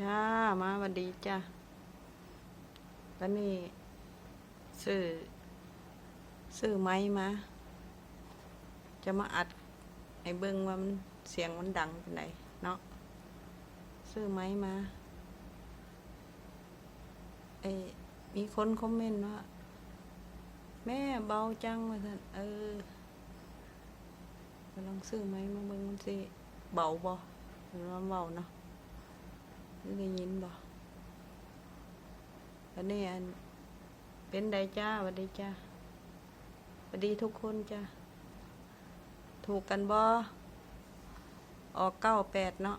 จ้า มาสวัสดีจ้าแล้วนี่ซื้อซื้อไม้มา จะมาอัดให้เบิ่งว่ามันเสียงมันดังเป็นไหนเนาะซื้อไม้มาไอ้มีคนคอมเมนต์ว่า แม่เบาจังว่าท่านเออกำลังซื้อไม้มาเบิ่งมันสิเบาบ่หรือว่าเบาเนาะ ได้ยินบ่วันนี้อัน เป็นไดจ้าวัสดีจ้าวัสดีทุกคนจ้าถูกกันบ่ออกเก้าแปดเนาะ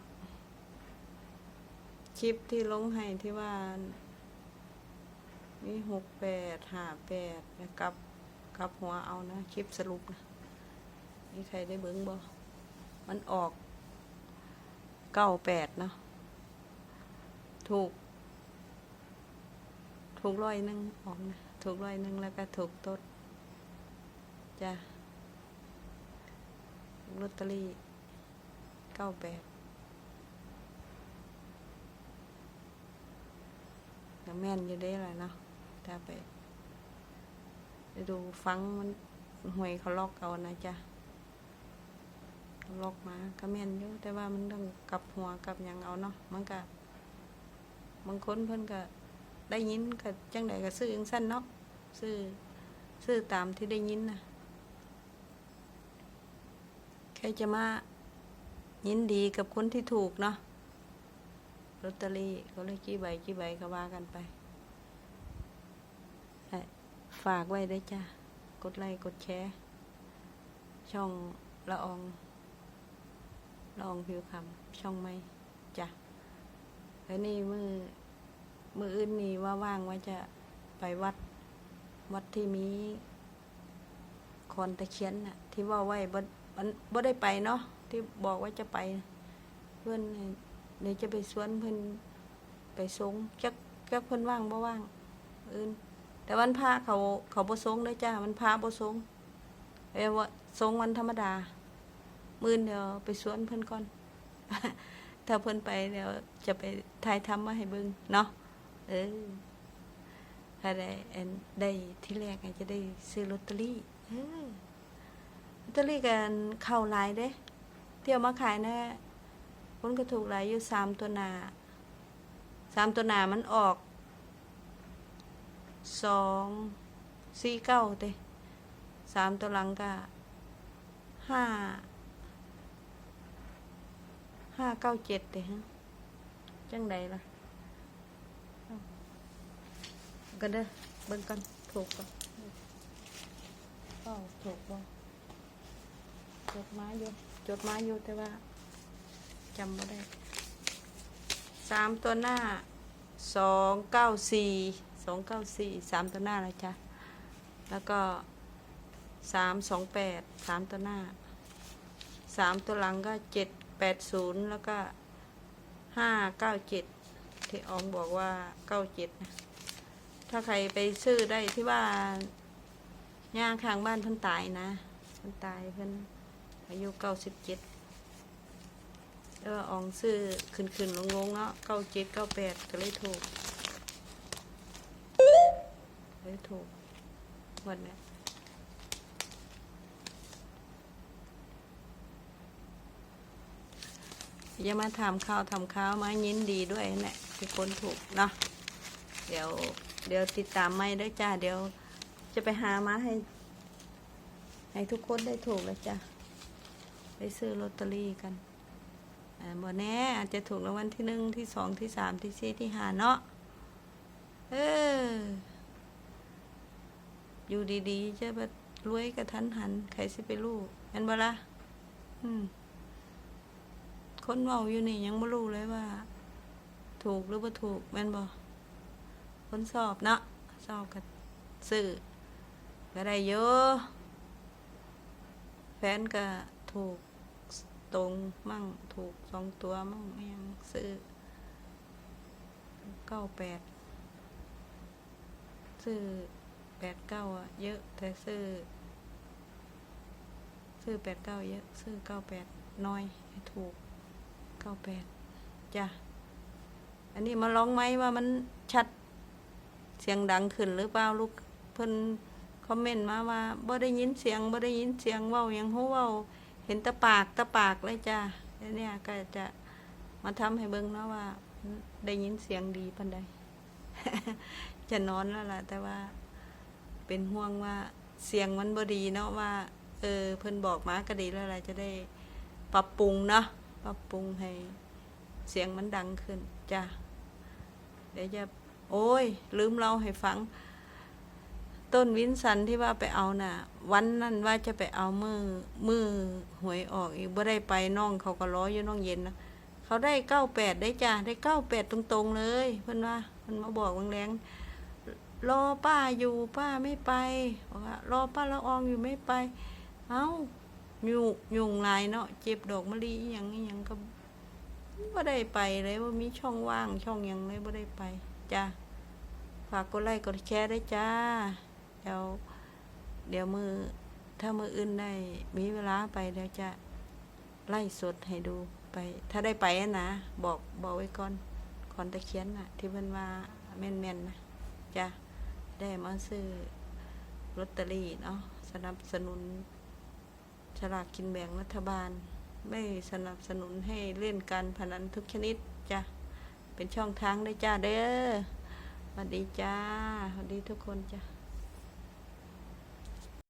คลิปที่ลงให้ที่ว่ามีหกแปดห้าแปดแล้วกลับกลับหัวเอานะคลิปสรุปนะมีใครได้เบิ้งบ่มันออกเก้าแปดเนาะ ถูก ถูกร้อยหนึ่งออกนะถูกร้อยหนึ่งแล้วก็ถูกต้นจ้ะลอตเตอรี่เก้าแปดก็แม่นอยู่ได้แหละเนาะถ้าไปไปดูฟังมันหวยเขาล็อกเอานะจ๊ะล็อกมาก็แม่นอยู่แต่ว่ามันต้องกลับหัวกลับยังเอาเนาะมันก็บ บางคนเพิ่นก็ได้ยินก็จังใดก็ซื้อจังสั้นเนาะซื้อซื้อตามที่ได้ยินนะใครจะมายินดีกับคนที่ถูกเนาะลอตเตอรี่เขาเลยกี่ใบกี่ใบก็ว่ากันไปฝากไว้ได้จ้ะ กดไลค์กดแชร์ ช่องละอองละอองผิวคำช่องไม่จ้ะ แล้วนี่มือมืออื่นนี่ว่าว่างว่าจะไปวัดวัดที่มีคอนตะเคียนน่ะ ที่ว่าไว้บ่มันบ่ได้ไปเนาะที่บอกว่าจะไป เพื่อนเดี๋ยวจะไปสวนเพื่อนไปสงจักจักเพื่อนว่างบ่ว่างอื่น แต่วันพระเขาเขาบ่สงเลยจ้ามันพระบ่สงเอ้ว่าสงวันธรรมดา มื้ออนเดี๋ยวไปสวนเพื่อนก่อน ถ้าเพิ่นไปเดี๋ยวจะไปถ่ายทำมาให้เบิ่งเนาะเออถ้าได้ได้ที่แรกอาจจะได้ซื้อลอตเตอรี่เออลอตเตอรี่กันเข้าหลายเด้เที่ยวมาขายนะคนก็ถูกหลายอยู่สามตัวหนาสามตัวหนามันออกสองสี่เก้าเต้สามตัวหลังก็ห้า ห้าเก้าเจ็ดเด้ฮะจังใดล่ะเอากันเด้อเบิ่งกันถูกก่อนเอ้าถูกบ่จดหมายอยู่จดหมายอยู่แต่ว่าจำไม่ได้สามตัวหน้าสองเก้าสี่สองเก้าสี่สามตัวหน้านะจ๊ะแล้วก็สามสองแปดสามตัวหน้าสามตัวหลังก็เจ็ด แปดศูนย์แล้วก็ห้าเก้าเจ็ดที่อองบอกว่าเก้าเจ็ดนะ ถ้าใครไปซื้อได้ที่ว่าย่างข้างบ้านพิ่นตายนะพิ่นตายเพิ่นอายุเก้าสิบเจ็ดแล้วอองซื้อขึ้นขึ้นลงลงเนาะเก้าเจ็ดเก้าแปดก็เลยถูกเลยถูกวันเนี้ย อย่ามาทำข้าวทำข้าวมายินดีด้วยนะทุกคนถูกเนาะเดี๋ยว เดี๋ยวติดตามไม่ด้วยจ้า เดี๋ยวจะไปหามาให้ ให้ทุกคนได้ถูกแล้วจ้าไปซื้อลอตเตอรี่กันอ่าบ่แน่อาจจะถูกรางวัลที่หนึ่งที่สองที่สามที่สี่ที่ห้าเนาะเออ อยู่ดีๆ จะไปรวยกระทันหัน ใครสิไปรู้เห็นบ่ละอืม คนเมาอยู่นี่ยังไม่รู้เลยว่า ถูกหรือว่าถูกแม่นบ่คนสอบเนาะสอบกับสื่อก็ได้เยอะแฟนก็ถูกตรงมั่งถูกสองตัวมั่งยังซื้อเก้าแปดซื้อแปดเก้าอะเยอะแต่ซื้อซื้อแปดเก้าเยอะซื้อเก้าแปดน้อยถูก เก้าแปดจ้ะ อันนี้มาลองไหมว่ามันชัดเสียงดังขึ้นหรือเปล่าลูกเพิ่นคอมเมนต์มาว่าบ่ได้ยินเสียงบ่ได้ยินเสียงเว้าหยังฮู้เว้า เห็นตะปากตะปากเลยจ้าแล้วเนี่ยก็จะมาทำให้เบิ่งเนาะว่า ได้ยินเสียงดีปานใดจะนอนแล้วล่ะ แต่ว่า เป็นห่วงว่าเสียงมันบ่ดีเนาะว่า เออ เพิ่นบอกมาก็ดีแล้วล่ะจะได้ปรับปรุงเนาะ ปรับปรุงให้เสียงมันดังขึ้นจ้ะเดี๋ยวจะโอ้ย ลืมเล่าให้ฟัง ต้นวินสันที่ว่าไปเอาน่ะ วันนั้นว่าจะไปเอามือมือหวยออกอีกบ่ได้ไปน้องเขาก็รออยู่น้องเย็นนะเขาได้เก้าแปดได้จ้ะได้เก้าแปดตรงๆเลย เพิ่อนว่าเพิ่นมาบอกวังแรงรอป้าอยู่ป้าไม่ไปบอกว่ารอป้าละอองอยู่ไม่ไป เอ้า ยุงยุงลายเนาะเจ็บดอกมะลิอย่างอหย่างก็บ่ได้ไปเลยว่ามีช่องว่างช่องยังเลยบ่ได้ไปจ้ะฝากกดไลค์กดแชร์ได้จ้า เดี๋ยว เดี๋ยวมือถ้ามืออื่นได้มีเวลาไปเดี๋ยวจะไล่สดให้ดูไป ถ้าได้ไปนะบอกบอกไว้ก่อนคอนตะเคียนน่ะที่เพิ่นว่าแม่นๆนะจ้ะได้มาซื้อลอตเตอรี่เนาะสนับสนุน ฉลากกินแบ่งรัฐบาล ไม่สนับสนุนให้เล่นการพนันทุกชนิดจ้ะเป็นช่องทางได้จ้าเด้อสวัสดีจ้าสวัสดีทุกคนจ้ะ